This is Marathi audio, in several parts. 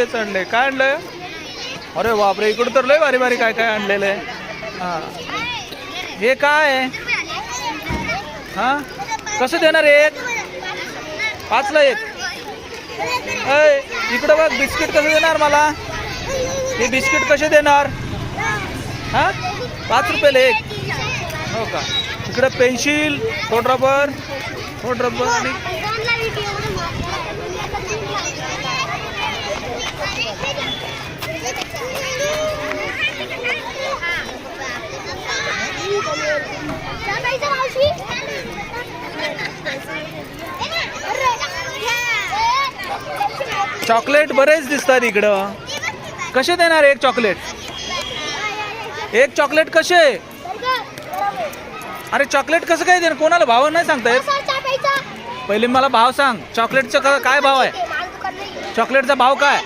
तेच आणले काय आणलंय? अरे बापरे इकडं तर लय भारी भारी काय काय आणलेलं आहे. हां. हे काय? आहे हां? कसं देणार एक? पाचला एक. अय इकडं बघ बिस्किट कसं देणार मला? हे बिस्किट कसे देणार? हां? पाच रुपयाला एक. हो का? इकडं पेन्सिल खोड रबर खोड रबर आणि चॉकलेट बरेच दिसतात इकडं. कसे देणार एक चॉकलेट? एक चॉकलेट कसे? अरे चॉकलेट कसं काय देणार? कोणाला भाव नाही सांगता येत. पहिले मला भाव सांग. चॉकलेटचा काय भाव आहे? चॉकलेटचा भाव काय?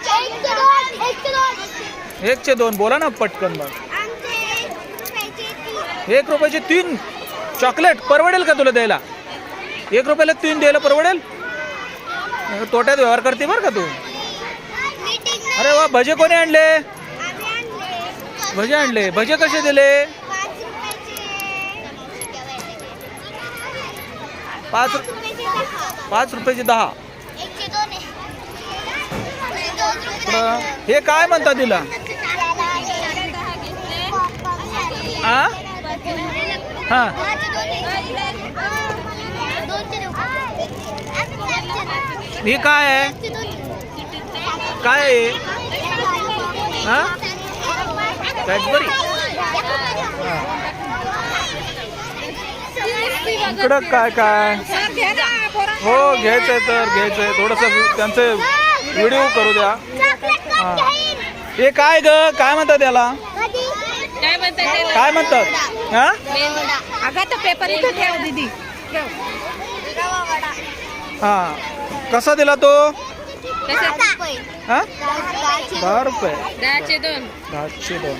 एकचे दोन बोला ना पटकन बघ एक रुपयाचे तीन. चॉकलेट परवडेल का तुला द्यायला? एक रुपयाला तीन द्यायला परवडेल? तोट्यात व्यवहार करते बरं का तू. अरे वा भजे कोणी आणले? भजे आणले. भजे कसे दिले? पाच पाच रुपयाचे दहा. हे काय म्हणतात तिला? आ? हा. हे काय आहे? काय आहे हा? कॅडबरी इकडं काय काय? हो घ्यायचंय तर घ्यायचंय. थोडंसं त्यांचं व्हिडिओ करू द्या. हा. हे काय ग? काय म्हणतात त्याला काय म्हणतात? हा? अगं तो पेपर इथं ठेव दीदी? हा. कसा दिला तो? कसे? हा? दहा रुपये. दहाचे दोन. दहाशे दोन.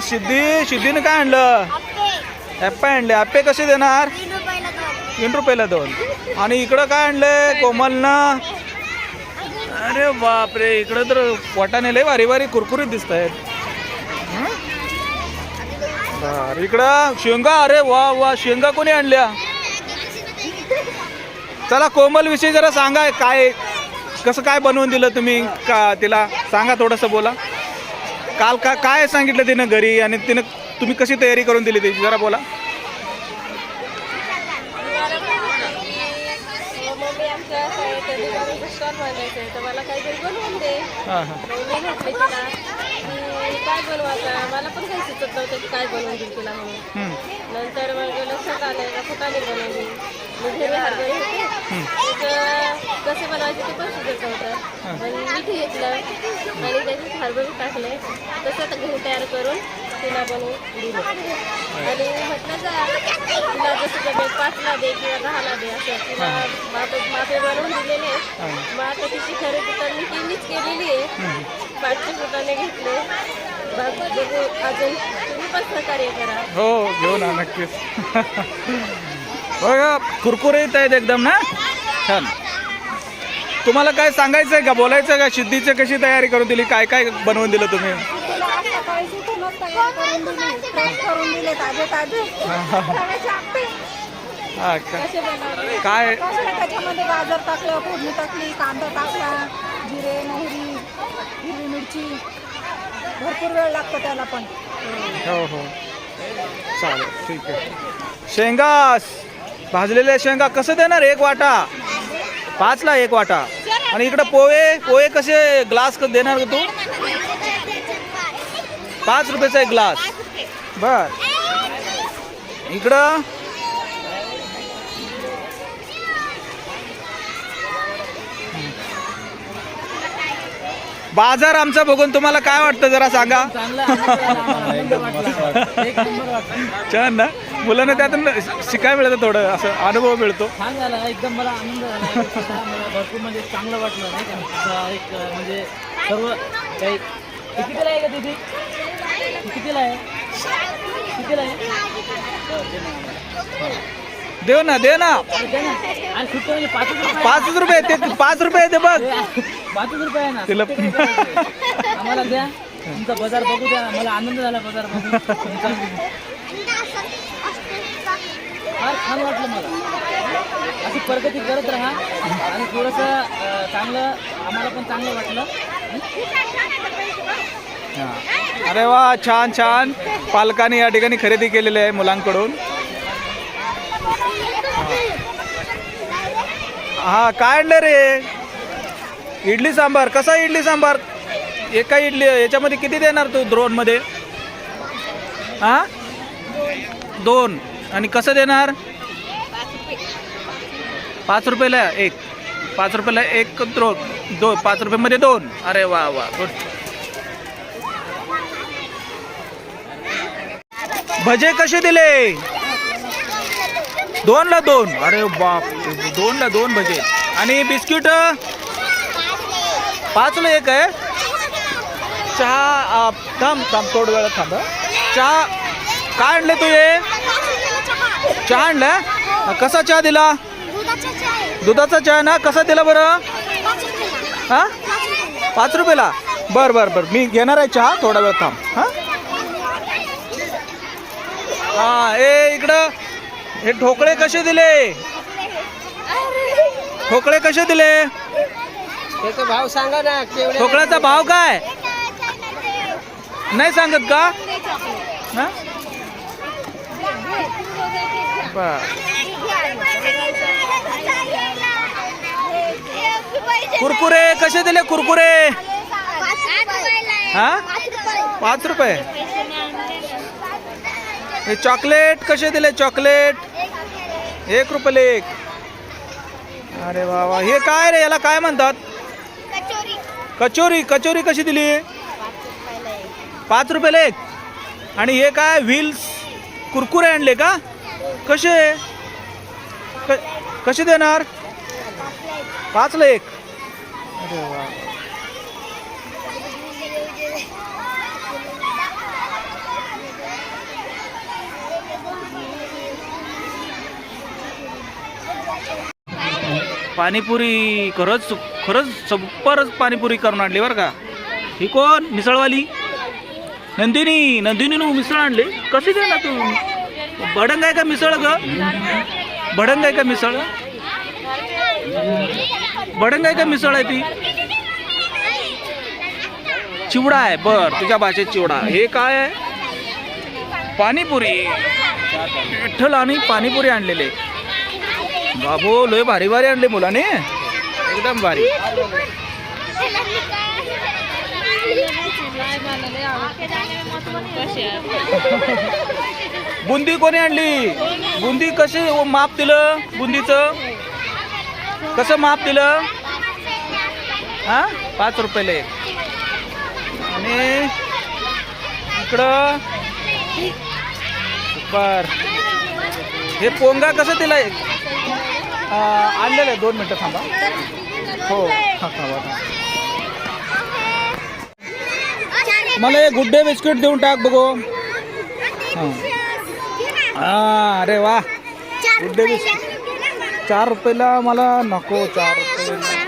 सिद्धी सिद्धीने काय आणलं? ॲप्पे आणले. ॲप्पे कसे देणार? तीन रुपयाला दोन. आणि इकडं काय आणलंय? कोमलनं? अरे बापरे इकडं तर पोटाने लय भारी भारी कुरकुरीत दिसत आहेत बर इकडं शेंगा अरे वा वा शेंगा कोणी आणल्या? चला कोमल विषयी जरा सांगा काय कसं काय बनवून दिलं तुम्ही? का तिला सांगा थोडंसं बोला. काल का काय सांगितलं तिनं घरी? आणि तिनं तुम्ही कशी तयारी करून दिली त्याची जरा बोला. हां हां. काय बनवायचं मला पण काही सुचत नव्हतं की काय बनवून देईल तुला म्हणून. नंतर मग लक्षात आलं का फुटाणे बनवली? मग हिरवे हरभरे होते तर कसे बनवायचे ते पण सुचत नव्हतं. मग मीठ घेतलं आणि त्याच्यात हरभरे टाकले. तसं आता घरी तयार करून तिला बनवून दिलं. आणि म्हटलं जा तिला जसं जमेल पाचला दे किंवा दहाला दे असं. तिला मापे मापे बनवून दिलेले. मग आता तिची खरेदी तर मी तिनेच केलेली आहे. पाचशे फुटाने घेतले. बघ- बघू अजून तुम्ही पण सहकार्य करा. हो घेऊ ना नक्कीच. बघा कुरकुरीत आहेत एकदम ना? छान. तुम्हाला काय सांगायचं आहे का? बोलायचं का? सिद्धीची कशी तयारी करून दिली? काय काय बनवून दिलं तुम्ही? हा का? काय? कसे त्याच्यामध्ये गाजर टाकलं फोडणी टाकली कांदा टाकला जिरे मोहरी हिरवी मिरची. भरपूर वेळ लागतो त्याला पण. हो हो. चालेल ठीक आहे. शेंगा भाजलेल्या शेंगा कसं देणार एक वाटा? पाचला एक वाटा. आणि इकडं पोहे पोहे कसे ग्लास क- देणार का तू? पाच रुपयाचा एक ग्लास बर. इकडं? बाजार आमचा बघून तुम्हाला काय वाटतं जरा सांगा. छान ना? मुलांना त्यातून शिकायला मिळतं थोडं असं अनुभव मिळतो. छान झालं एकदम मला आनंद झाला. भरपूर म्हणजे चांगलं वाटलं नाही का? एक म्हणजे सर्व काही कितीला आहे का तिथे कितीला आहे? कितीला आहे? देव ना दे ना. दे पाचच रुपये ते पाच रुपये ते बघ. पाचच रुपये आहे ना. तिला-? आम्हाला द्या. तुमचा बाजार बघू द्या. मला आनंद झाला बाजार फार छान वाटलं मला. अशी प्रगती करत राहा. आणि थोडंसं चांगलं आम्हाला पण चांगलं वाटलं. अरे वा छान छान. पालकांनी या ठिकाणी खरेदी केलेली आहे मुलांकडून. हा काय आणलं रे? इडली सांबार. कसा इडली सांबार? एका इडली याच्यामध्ये किती देणार तू द्रोणमध्ये? हा? दोन. आणि कसं देणार? पाच रुपयाला एक. पाच रुपयाला एक द्रोण. दोन पाच रुपयामध्ये दोन. अरे वा वा. गुड. भजे कसे दिले? दोनला दोन. अरे बाप दोनला दोन भजे. आणि बिस्किट? पाचला एक आहे. चहा थांब थांब थोडं वेळात थांब चहा काय आणलं तू ये चहा आणला? कसा चहा दिला? दुधाचा चहा ना? कसा दिला बरं? हां? पाच रुपयाला? बर बर बर. मी घेणार आहे चहा थोडा वेळ थांब हां. हां ए इकडं. हे ठोकळे कसे दिले? ठोकळे कसे दिले? त्याचा भाव सांगा ना ठोकळ्याचा भाव काय? नाही सांगत का? हा? कुरकुरे कसे दिले कुरकुरे? हा? पाच रुपये. हे चॉकलेट कसे दिले चॉकलेट? एक रुपये एक अरे वा वा. हे काय रे? याला काय म्हणतात? कचोरी. कचोरी. कशी दिली? पाच रुपयाला एक आणि हे काय? व्हील्स कुरकुरे आणले का? कसे? कसे देणार? पाचला एक अरे वा. पाणीपुरी खरंच खरंच सुपरच पाणीपुरी करून आणली बरं का. ही कोण? मिसळवाली? नंदिनी नंदिनीनं मिसळ आणली. कशी देणार तू? भडंग आहे का मिसळ ग? भडंग आहे का मिसळ? भडंग आहे का मिसळ आहे ती? चिवडा आहे. बर तुझ्या भाषेत चिवडा. हे काय आहे? पाणीपुरी. विठ्ठल आणि पाणीपुरी आणलेले. बाबू लय भारी भारी आणले मुलाने. एकदम भारी. बुंदी कोणी आणली? बुंदी कशी माप दिलं बुंदीचं? कसं माप दिलं? हा? पाच रुपयाला. एक आणि इकडं बर हे पोंगा कसं दिलंय? आणलेलं आहे. दोन मिनटं थांबा. हो. हा थांबा थांबा. मला हे गुड्डे बिस्किट देऊन टाक बघू. हां. हा अरे वा. गुड्डे बिस्किट. चार रुपयाला मला नको चार रुपये